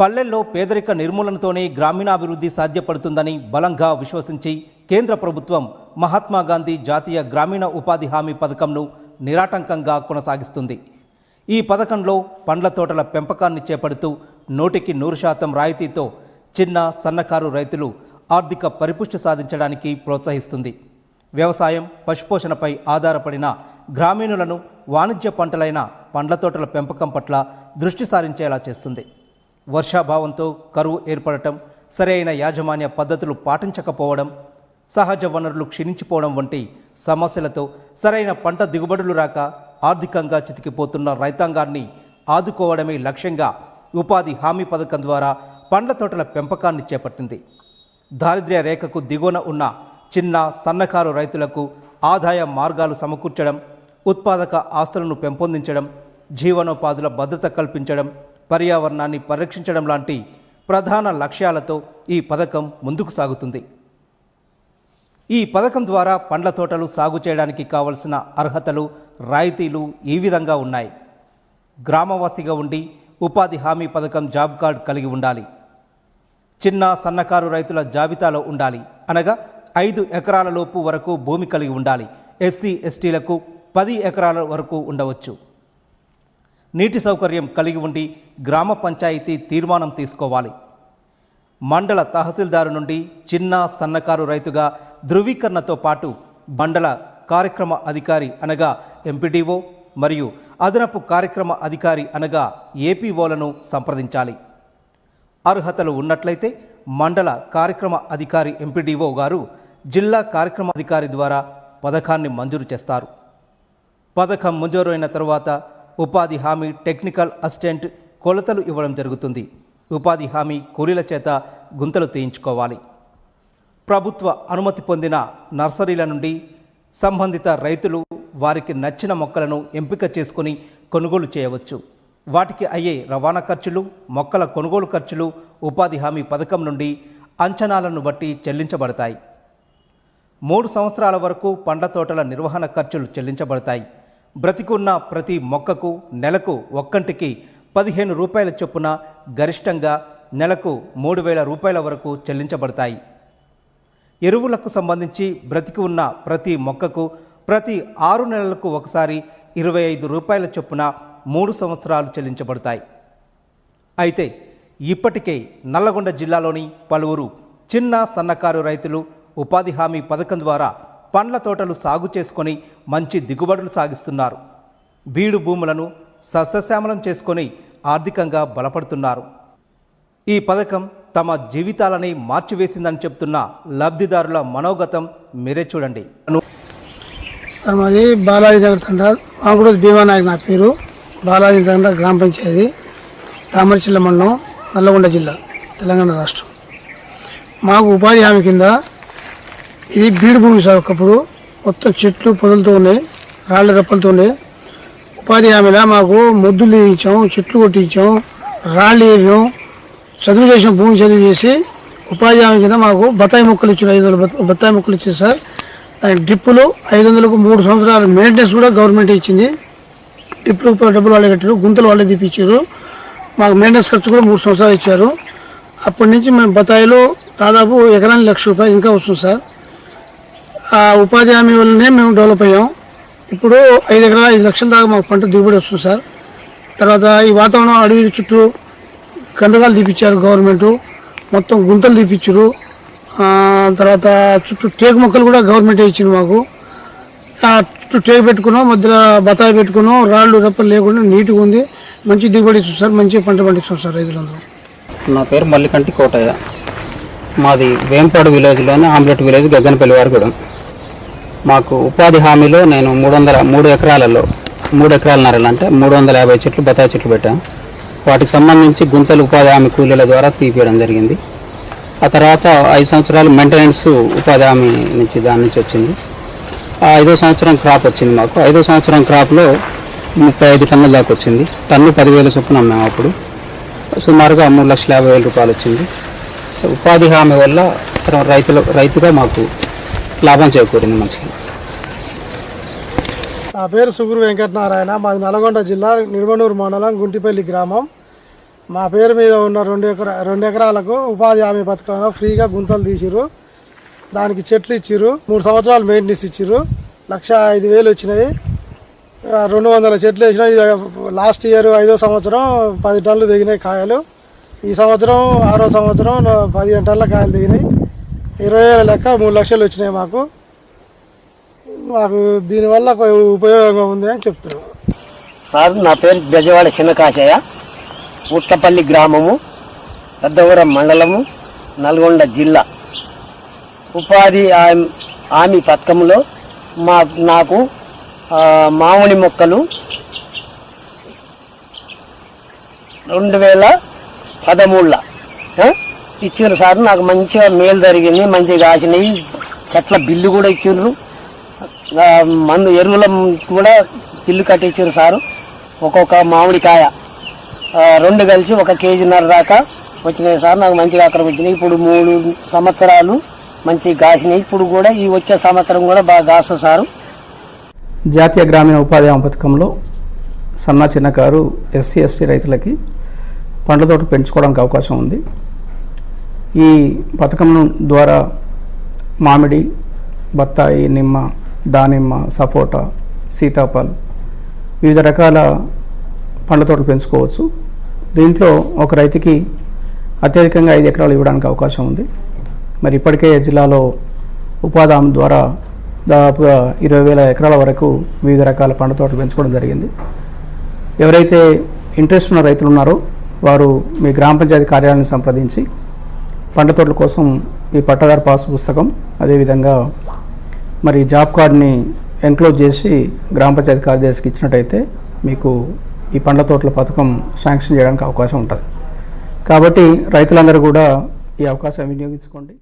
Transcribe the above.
పల్లెల్లో పేదరిక నిర్మూలనతోనే గ్రామీణాభివృద్ధి సాధ్యపడుతుందని బలంగా విశ్వసించి కేంద్ర ప్రభుత్వం మహాత్మా గాంధీ జాతీయ గ్రామీణ ఉపాధి హామీ పథకంను నిరాటంకంగా కొనసాగిస్తుంది. ఈ పథకంలో పండ్ల తోటల పెంపకాన్ని చేపడుతూ నూటికి నూరు శాతం రాయితీతో చిన్న సన్నకారు రైతులు ఆర్థిక పరిపుష్టి సాధించడానికి ప్రోత్సహిస్తుంది. వ్యవసాయం పశుపోషణపై ఆధారపడిన గ్రామీణులను వాణిజ్య పంటలైన పండ్ల తోటల పెంపకం పట్ల దృష్టి సారించేలా చేస్తుంది. వర్షాభావంతో కరువు ఏర్పడటం సరైన యాజమాన్య పద్ధతులు పాటించకపోవడం సహజ వనరులు క్షీణించిపోవడం వంటి సమస్యలతో సరైన పంట దిగుబడులు రాక ఆర్థికంగా చితికిపోతున్న రైతాంగాన్ని ఆదుకోవడమే లక్ష్యంగా ఉపాధి హామీ పథకం ద్వారా పండ్ల తోటల పెంపకాన్ని చేపట్టింది. దారిద్ర్య రేఖకు దిగువన ఉన్న చిన్న సన్నకారు రైతులకు ఆదాయ మార్గాలు సమకూర్చడం ఉత్పాదక ఆస్తులను పెంపొందించడం జీవనోపాధుల భద్రత కల్పించడం పర్యావరణాన్ని పరిరక్షించడం లాంటి ప్రధాన లక్ష్యాలతో ఈ పథకం ముందుకు సాగుతుంది. ఈ పథకం ద్వారా పండ్ల తోటలు సాగు చేయడానికి కావలసిన అర్హతలు రాయితీలు ఈ విధంగా ఉన్నాయి. గ్రామవాసిగా ఉండి ఉపాధి హామీ పథకం జాబ్ కార్డ్ కలిగి ఉండాలి. చిన్న సన్నకారు రైతుల జాబితాలో ఉండాలి. అనగా ఐదు ఎకరాల లోపు వరకు భూమి కలిగి ఉండాలి. ఎస్సీ ఎస్టీలకు పది ఎకరాల వరకు ఉండవచ్చు. నీటి సౌకర్యం కలిగి ఉండి గ్రామ పంచాయతీ తీర్మానం తీసుకోవాలి. మండల తహసీల్దారు నుండి చిన్న సన్నకారు రైతుగా ధృవీకరణతో పాటు మండల కార్యక్రమ అధికారి అనగా ఎంపీడీఓ మరియు అదనపు కార్యక్రమ అధికారి అనగా ఏపీఓలను సంప్రదించాలి. అర్హతలు ఉన్నట్లయితే మండల కార్యక్రమ అధికారి ఎంపీడీఓ గారు జిల్లా కార్యక్రమ అధికారి ద్వారా పథకాన్ని మంజూరు చేస్తారు. పథకం మంజూరైన తరువాత ఉపాధి హామీ టెక్నికల్ అసిస్టెంట్ కొలతలు ఇవ్వడం జరుగుతుంది. ఉపాధి హామీ కూలీల చేత గుంతలు తీయించుకోవాలి. ప్రభుత్వ అనుమతి పొందిన నర్సరీల నుండి సంబంధిత రైతులు వారికి నచ్చిన మొక్కలను ఎంపిక చేసుకుని కొనుగోలు చేయవచ్చు. వాటికి అయ్యే రవాణా ఖర్చులు మొక్కల కొనుగోలు ఖర్చులు ఉపాధి హామీ పథకం నుండి అంచనాలను బట్టి చెల్లించబడతాయి. మూడు సంవత్సరాల వరకు పండ్ల తోటల నిర్వహణ ఖర్చులు చెల్లించబడతాయి. బ్రతికున్న ప్రతి మొక్కకు నెలకు ఒక్కంటికి పదిహేను రూపాయల చొప్పున గరిష్టంగా నెలకు మూడు వేల రూపాయల వరకు చెల్లించబడతాయి. ఎరువులకు సంబంధించి బ్రతికి ఉన్న ప్రతి మొక్కకు ప్రతి ఆరు నెలలకు ఒకసారి ఇరవై ఐదు రూపాయల చొప్పున మూడు సంవత్సరాలు చెల్లించబడతాయి. అయితే ఇప్పటికే నల్లగొండ జిల్లాలోని పలువురు చిన్న సన్నకారు రైతులు ఉపాధి హామీ పథకం ద్వారా పండ్ల తోటలు సాగు చేసుకొని మంచి దిగుబడులు సాగిస్తున్నారు. బీడు భూములను సస్యశ్యామలం చేసుకొని ఆర్థికంగా బలపడుతున్నారు. ఈ పథకం తమ జీవితాలని మార్చివేసిందని చెప్తున్న లబ్ధిదారుల మనోగతం మీరే చూడండి. మాది బాలాజీ నగర్ తండ. మాకు భీమా నాయక్ నా పేరు. బాలాజీ తండ గ్రామ పంచాయతీ. తామరచిల్ల మండలం నల్లగొండ జిల్లా తెలంగాణ రాష్ట్రం. మాకు ఉపాధి హామీ కింద ఇది బీడు భూమి సార్ ఒకప్పుడు. మొత్తం చెట్లు పొదలతో ఉన్నాయి రాళ్ళ రెప్పలతో ఉన్నాయి. ఉపాధి హామీలా మాకు మొద్దులు ఇచ్చాం చెట్లు కొట్టించాం రాళ్ళు వేసాం చదువు చేసిన భూమి చదువు చేసి ఉపాధి హామీ కింద మాకు బత్తాయి మొక్కలు ఇచ్చారు ఐదు వందలు బత్తాయి మొక్కలు ఇచ్చారు సార్. దాని డ్రిప్పులు ఐదు వందలకు మూడు సంవత్సరాల మెయింటెనెన్స్ కూడా గవర్నమెంట్ ఇచ్చింది. డ్రిప్పులు డబ్బులు వాళ్ళే కట్టారు గుంతలు వాళ్ళే తీపిచ్చారు. మాకు మెయింటెనెన్స్ ఖర్చు కూడా మూడు సంవత్సరాలు ఇచ్చారు. అప్పటి నుంచి మేము బత్తాయిలు దాదాపు ఎకరానికి లక్ష రూపాయలు ఇంకా వస్తుంది సార్. ఆ ఉపాధి హామీ వల్లనే మేము డెవలప్ అయ్యాం. ఇప్పుడు ఐదు ఎకరాల ఐదు లక్షల దాకా మాకు పంట దిగుబడి వస్తుంది సార్. తర్వాత ఈ వాతావరణం అడవి చుట్టూ గంధకాలు తీపిచ్చారు గవర్నమెంట్. మొత్తం గుంతలు తీపిచ్చారు. తర్వాత చుట్టూ టేకు మొక్కలు కూడా గవర్నమెంట్ ఇచ్చింది మాకు. ఆ చుట్టూ టేకు పెట్టుకున్నాం మధ్యలో బతాయి పెట్టుకున్నాం రాళ్ళు రెప్పలు లేకుండా నీట్గా ఉంది. మంచి దిగుబడి ఇస్తుంది సార్ మంచి పంట పండిస్తుంది సార్ రైతులందరూ. నా పేరు మల్లికంటి కోటయ్య. మాది వేంపాడు విలేజ్లోని ఆమ్లెట్ విలేజ్ గగ్గనపల్లి వారిగూడెం. మాకు ఉపాధి హామీలో నేను మూడు వందల మూడు ఎకరాలలో మూడు ఎకరాలన్నర అంటే మూడు వందల యాభై చెట్లు బత్తాయి చెట్లు పెట్టాను వాటికి సంబంధించి గుంతలు ఉపాధి హామీ కూలీల ద్వారా తీపియడం జరిగింది. ఆ తర్వాత ఐదు సంవత్సరాలు మెయింటెనెన్స్ ఉపాధి హామీ నుంచి దాని నుంచి వచ్చింది. ఆ ఐదో సంవత్సరం క్రాప్ వచ్చింది మాకు. ఐదో సంవత్సరం క్రాప్లో ముప్పై ఐదు టన్నుల దాకా వచ్చింది. టన్ను పదివేల చొప్పున అమ్మాము అప్పుడు. సుమారుగా మూడు లక్షల యాభై వేల రూపాయలు వచ్చింది. ఉపాధి హామీ వల్ల రైతులు రైతుగా మాకు లాభం చేకూరింది మంచిగా. నా పేరు సుగురు వెంకటనారాయణ. మాది నల్గొండ జిల్లా నిర్మనూరు మండలం గుంటిపల్లి గ్రామం. మా పేరు మీద ఉన్న రెండు ఎకరా రెండు ఎకరాలకు ఉపాధి హామీ పథకంలో ఫ్రీగా గుంతలు తీసిరు దానికి చెట్లు ఇచ్చిర్రు. మూడు సంవత్సరాలు మెయింటెనెన్స్ ఇచ్చిర్రు. లక్ష ఐదు వేలు వచ్చినాయి. రెండు వందల చెట్లు వేసినాయి లాస్ట్ ఇయర్ ఐదో సంవత్సరం పది టన్నులు దిగినాయి కాయలు. ఈ సంవత్సరం ఆరో సంవత్సరం పదిహేను టన్నుల కాయలు దిగినాయి ఇరవై వేల లెక్క మూడు లక్షలు వచ్చినాయి మాకు. మాకు దీనివల్ల ఉపయోగంగా ఉంది అని చెప్తున్నాం. సార్ నా పేరు బెజవాడ చిన్నకాశయ్య. ఉట్లపల్లి గ్రామము పెద్దవరం మండలము నల్గొండ జిల్లా. ఉపాధి హామీ- పథకంలో మా నాకు మామిడి మొక్కలు రెండు వేల పదమూడులో ఇచ్చారు సార్ నాకు మంచిగా మేలు జరిగింది మంచిగా కాసినాయి. చెట్ల బిల్లు కూడా ఇచ్చిండ్రు. మందు ఎరువుల కూడా బిల్లు కట్టించారు సారు. ఒక్కొక్క మామిడికాయ రెండు కలిసి ఒక కేజీన్నర దాకా వచ్చినాయి సార్. నాకు మంచిగా అక్కడ వచ్చినాయి. ఇప్పుడు మూడు సంవత్సరాలు మంచి కాసినాయి. ఇప్పుడు కూడా ఈ వచ్చే సంవత్సరం కూడా బాగా కాస్తుంది సారు. జాతీయ గ్రామీణ ఉపాధి హామీ పథకంలో సన్న చిన్నకారు ఎస్సీ ఎస్టీ రైతులకి పండ్ల తోట పెంచుకోవడానికి అవకాశం ఉంది. ఈ పథకం ద్వారా మామిడి బత్తాయి నిమ్మ దానిమ్మ సపోటా సీతాఫలం వివిధ రకాల పండ్ల తోటలు పెంచుకోవచ్చు. దీంట్లో ఒక రైతుకి అత్యధికంగా ఐదు ఎకరాలు ఇవ్వడానికి అవకాశం ఉంది. మరి ఇప్పటికే జిల్లాలో ఉపాధి హామీ ద్వారా దాదాపుగా ఇరవై వేల ఎకరాల వరకు వివిధ రకాల పండ్ల తోటలు పెంచుకోవడం జరిగింది. ఎవరైతే ఇంట్రెస్ట్ ఉన్న రైతులు ఉన్నారో వారు మీ గ్రామ పంచాయతీ కార్యాలయాన్ని సంప్రదించి పండ్ల తోటల కోసం ఈ పట్టాదారు పాస్ పుస్తకం అదేవిధంగా మరి జాబ్ కార్డ్ని ఎన్క్లోజ్ చేసి గ్రామ పంచాయతీ కార్యదర్శికి ఇచ్చినట్టయితే మీకు ఈ పండ్ల తోటల పథకం శాంక్షన్ చేయడానికి అవకాశం ఉంటుంది. కాబట్టి రైతులందరూ కూడా ఈ అవకాశం వినియోగించుకోండి.